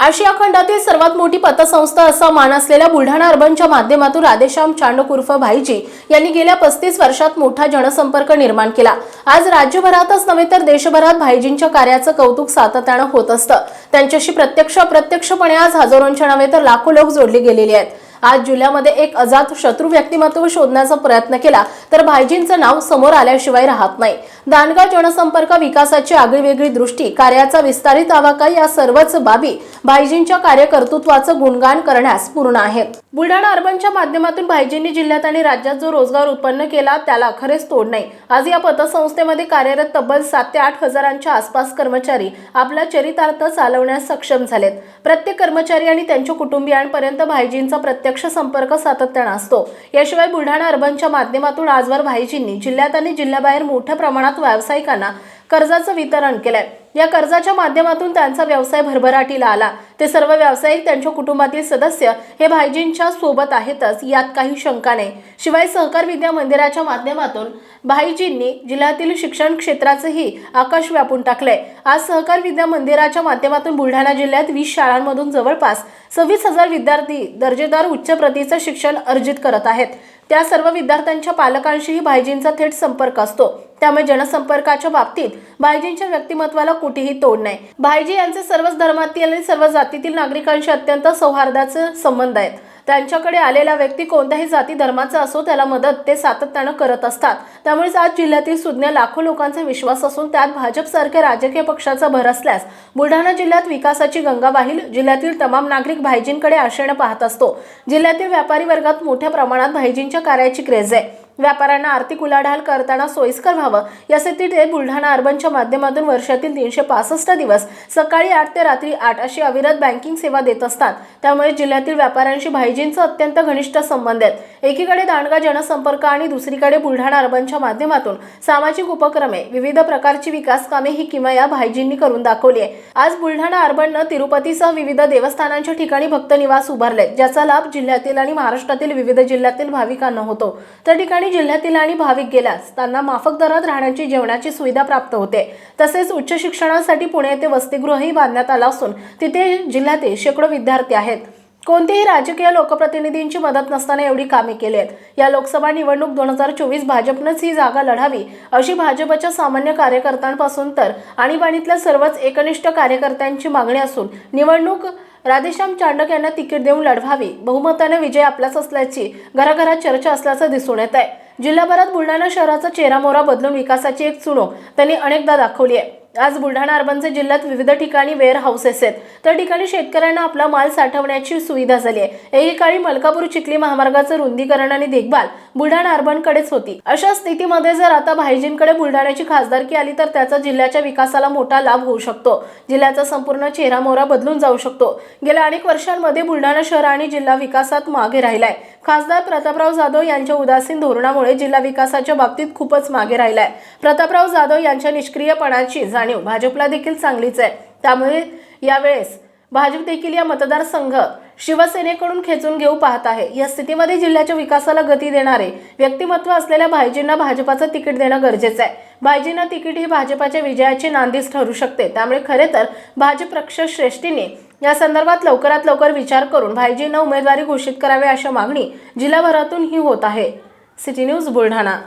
आशिया खंडातील सर्वात मोठी पतसंस्था असा मान असलेल्या बुलढाणा अर्बनच्या माध्यमातून राधेश्याम चांडक उर्फ भाईजी यांनी गेल्या पस्तीस वर्षात मोठा जनसंपर्क निर्माण केला. आज राज्यभरातच नव्हे तर देशभरात भाईजींच्या कार्याचं कौतुक सातत्यानं होत असतं. त्यांच्याशी प्रत्यक्ष अप्रत्यक्षपणे आज हजारोंच्या नव्हे तर लाखो लोक जोडले गेलेले आहेत. आज जिल्ह्यामध्ये एक अजात शत्रू व्यक्तिमत्व शोधण्याचा प्रयत्न केला तर भाईजींचं नाव समोर आल्याशिवाय राहत नाही. दानगाव जनसंपर्क विकासाची आगळीवेगळी दृष्टी कार्याचा विस्तारित आवाका या सर्वच बाबी भाईजींच्या कार्यकर्तृत्वाचं गुणगान करण्यास पूर्ण आहेत. बुलढाणा अर्बनच्या माध्यमातून भाईजींनी जिल्ह्यात आणि राज्यात जो रोजगार उत्पन्न केला त्याला खरेच तोड नाही. आज या पतसंस्थेमध्ये कार्यरत तब्बल सात ते आठ हजारांच्या आसपास कर्मचारी आपला चरितार्थ चालवण्यास सक्षम झालेत. प्रत्येक कर्मचारी आणि त्यांच्या कुटुंबियांपर्यंत भाईजींचा प्रत्यक्ष संपर्क सातत्यानं असतो. याशिवाय बुलढाणा अर्बनच्या माध्यमातून आजवर भाईजींनी जिल्ह्यात आणि जिल्ह्याबाहेर मोठ्या प्रमाणात व्यावसायिकांना कर्जाचं वितरण केलंय. या कर्जाच्या माध्यमातून त्यांचा व्यवसाय भरभराटीला आला. ते सर्व व्यावसायिक त्यांच्या कुटुंबातील सदस्य हे भाईजींच्या सोबत आहेतच यात काही शंका नाही. शिवाय सहकार विद्या मंदिराच्या माध्यमातून भाईजींनी जिल्ह्यातील शिक्षण क्षेत्राचंही आकाश व्यापून टाकलंय. आज सहकार विद्या मंदिराच्या माध्यमातून बुलढाणा जिल्ह्यात वीस शाळांमधून जवळपास सव्वीस हजार विद्यार्थी दर्जेदार उच्च प्रतीचं शिक्षण अर्जित करत आहेत. त्या सर्व विद्यार्थ्यांच्या पालकांशीही भाईजींचा थेट संपर्क असतो. त्यामुळे जनसंपर्काच्या बाबतीत भाईजींच्या व्यक्तिमत्वाला कुठेही तोड नाही. भाईजी यांचे सर्वच धर्मातील आणि सर्व जातीतील नागरिकांशी अत्यंत सौहार्दाचे संबंध आहेत. त्यांच्याकडे आलेला व्यक्ती कोणत्याही जाती धर्माचा असो त्याला मदत ते सातत्यानं करत असतात. त्यामुळेच आज जिल्ह्यातील सुज्ञ लाखो लोकांचा विश्वास असून त्यात भाजपसारख्या राजकीय पक्षाचा भर असल्यास बुलढाणा जिल्ह्यात विकासाची गंगा वाहील जिल्ह्यातील तमाम नागरिक भाईजींकडे आशेनं पाहत असतो. जिल्ह्यातील व्यापारी वर्गात मोठ्या प्रमाणात भाईजींच्या कार्याची क्रेज आहे. व्यापाऱ्यांना आर्थिक उलाढाल करताना सोयीस्कर व्हावं यासाठी ते बुलढाणा अर्बनच्या माध्यमातून वर्षातील तीनशे पासष्ट दिवस सकाळी आठ ते रात्री आठ अशी अविरत बँकिंग सेवा देत असतात. त्यामुळे जिल्ह्यातील व्यापाऱ्यांशी भाईजींचा अत्यंत घनिष्ठ संबंध आहेत. एकीकडे दांडगा जनसंपर्क आणि दुसरीकडे बुलढाणा अर्बनच्या माध्यमातून सामाजिक उपक्रमे विविध प्रकारची विकास कामे ही किमया भाईजींनी करून दाखवली आहे. आज बुलढाणा अर्बननं तिरुपतीसह विविध देवस्थानांच्या ठिकाणी भक्त निवास उभारले ज्याचा लाभ जिल्ह्यातील आणि महाराष्ट्रातील विविध जिल्ह्यातील भाविकांना होतो. त्या ठिकाणी जिल्ह्यातील आणि भाविक गेल्यास त्यांना माफक दरात राहण्याची जेवणाची सुविधा प्राप्त होते. तसेच उच्च शिक्षणासाठी पुणे येथे वसतिगृहही बांधण्यात आला असून तिथे जिल्ह्यातील शेकडो विद्यार्थी आहेत. आहेत. कोणतेही राजकीय लोकप्रतिनिधींची मदत नसताना एवढी कामे केली आहेत. या लोकसभा निवडणूक दोन हजार चोवीस भाजपनंच ही जागा लढावी अशी भाजपच्या सामान्य कार्यकर्त्यांपासून तर आणीबाणीतल्या सर्वच एकनिष्ठ कार्यकर्त्यांची मागणी असून निवडणूक राधेश्याम चांडक यांना तिकीट देऊन लढवावी. बहुमताने विजय आपलाच असल्याची घराघरात चर्चा असल्याचं दिसून येत आहे जिल्हाभरात बुलढाणा शहराचा चेहरामोहरा बदलून विकासाची एक चुणूक त्यांनी अनेकदा दाखवली आहे. आज बुलढाणा अर्बनचे जिल्ह्यात विविध ठिकाणी वेअर हाऊसेस आहेत. त्या ठिकाणी शेतकऱ्यांना आपला माल साठवण्याची सुविधा झाली आहे. एकेकाळी मलकापूर चिखली महामार्गाचं रुंदीकरण आणि देखभाल बुलढाणा अर्बनकडेच होती. अशा स्थितीमध्ये जर आता भाईजींकडे बुलढाण्याची खासदारकी आली तर त्याचा जिल्ह्याच्या विकासाला मोठा लाभ होऊ शकतो. जिल्ह्याचा संपूर्ण चेहरामोहरा बदलून जाऊ शकतो. गेल्या अनेक वर्षांमध्ये बुलढाणा शहर आणि जिल्हा विकासात मागे राहिलाय. खासदार प्रतापराव जाधव यांच्या उदासीन धोरणामुळे जिल्हा विकासाच्या बाबतीत खूपच मागे राहिलाय. प्रतापराव जाधव यांच्या निष्क्रियपणाची जाणीव भाजपला देखील चांगलीच आहे. त्यामुळे यावेळेस भाजप देखील या मतदारसंघ शिवसेनेकडून खेचून घेऊ पाहत आहे. या स्थितीमध्ये जिल्ह्याच्या विकासाला गती देणारे व्यक्तिमत्व असलेल्या भाईजींना भाजपाचं तिकीट देणं गरजेचं आहे. भाईजींना तिकीट ही भाजपाच्या विजयाची नांदीच ठरू शकते. त्यामुळे खरे तर भाजप पक्ष श्रेष्ठीने या संदर्भात लवकरात लवकर विचार करून भाईजींना उमेदवारी घोषित करावी अशी मागणी जिल्हाभरातून ही होत आहे. City news Buldhana.